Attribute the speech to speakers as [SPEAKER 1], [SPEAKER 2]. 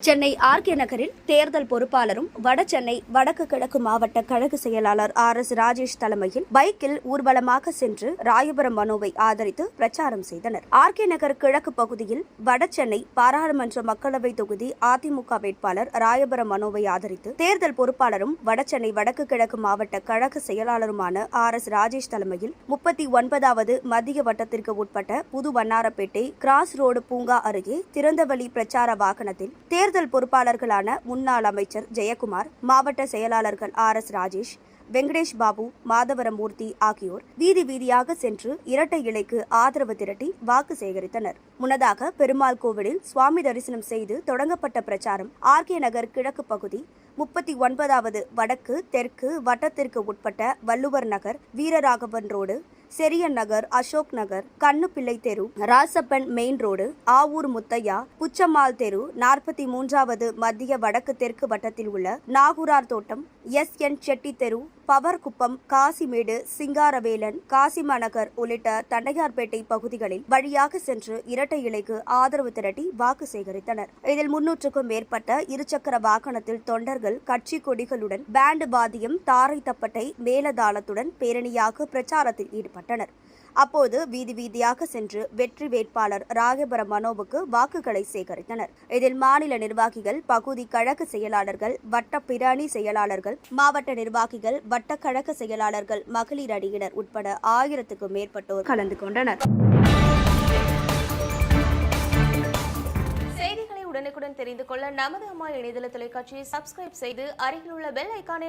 [SPEAKER 1] Chennai RK நகரில் தேர்தல் பொறுப்பாளரும் வட சென்னை வடக்கு கிழக்கு மாவட்ட கழக செயலாளர் ஆர் எஸ் ராஜேஷ் தலைமையில் பைக்கில் ஊர்வலமாக சென்று ராயபுரம் மனோவை ஆதரித்து பிரச்சாரம் செய்தனர். ஆர்கே நகர் கிழக்கு பகுதியில் வட சென்னை பாராளுமன்ற மக்களவை தொகுதி அதிமுக வேட்பாளர் ராயபுரம் மனோவை ஆதரித்து தேர்தல் பொறுப்பாளரும் வட சென்னை வடக்கு கிழக்கு மாவட்ட கழக செயலாளருமான ஆர் எஸ் ராஜேஷ் தலைமையில் முப்பத்தி ஒன்பதாவது மத்திய வட்டத்திற்கு உட்பட்ட புது வண்ணாரப்பேட்டை கிராஸ் ரோடு பூங்கா அருகே திறந்தவெளி பிரச்சார வாகனத்தில் தேர்தல் பொறுப்பாளர்களான முன்னாள் அமைச்சர் ஜெயக்குமார் மாவட்ட செயலாளர்கள் ஆர் எஸ் ராஜேஷ் வெங்கடேஷ் பாபு மாதவரமூர்த்தி ஆகியோர் வீதி வீதியாக சென்று இரட்டை இலைக்கு ஆதரவு திரட்டி வாக்கு சேகரித்தனர். முன்னதாக பெருமாள் கோவிலில் சுவாமி தரிசனம் செய்து தொடங்கப்பட்ட பிரச்சாரம் ஆர்கே நகர் கிழக்கு பகுதி முப்பத்தி ஒன்பதாவது வடக்கு தெற்கு வட்டத்திற்கு உட்பட்ட வள்ளுவர் நகர் வீரராகவன் ரோடு செரியன் நகர் அசோக் நகர் கண்ணுப்பிள்ளை தெரு ராசப்பன் மெயின் ரோடு ஆவூர் முத்தையா புச்சம்மாள் தெரு நாற்பத்தி மூன்றாவது மத்திய வடக்கு தெற்கு வட்டத்தில் உள்ள நாகூரார் தோட்டம் எஸ் என் செட்டி தெரு பவர்குப்பம் காசிமேடு சிங்காரவேலன் காசிமநகர் உள்ளிட்ட தண்டையார்பேட்டை பகுதிகளில் வழியாக சென்று இரட்டை இலைக்கு ஆதரவு திரட்டி வாக்கு சேகரித்தனர். இதில் முன்னூற்றுக்கும் மேற்பட்ட இருசக்கர வாகனத்தில் தொண்டர்கள் கட்சி கொடிகளுடன் பேண்டு பாதியம் தாரை தப்பட்டை மேலதாளத்துடன் பேரணியாக பிரச்சாரத்தில் ஈடுபட்டனர். அப்போது வீதி வீதியாக சென்று வெற்றி வேட்பாளர் ராகபுரம் மனோவுக்கு வாக்குகளை சேகரித்தனர். இதில் மாநில நிர்வாகிகள் பகுதி கழக செயலாளர்கள் வட்ட பிராணி செயலாளர்கள் மாவட்ட நிர்வாகிகள் வட்ட கழக செயலாளர்கள் மகளிர் அணியினர் உட்பட ஆயிரத்துக்கும் மேற்பட்டோர் கலந்து கொண்டனர்.
[SPEAKER 2] செய்திகளை உடனுக்குடன் தெரிந்து கொள்ள நமது அம்மா இணையதள தொலைக்காட்சியை சப்ஸ்கிரைப் செய்து அருகில் உள்ள பெல் ஐக்கானை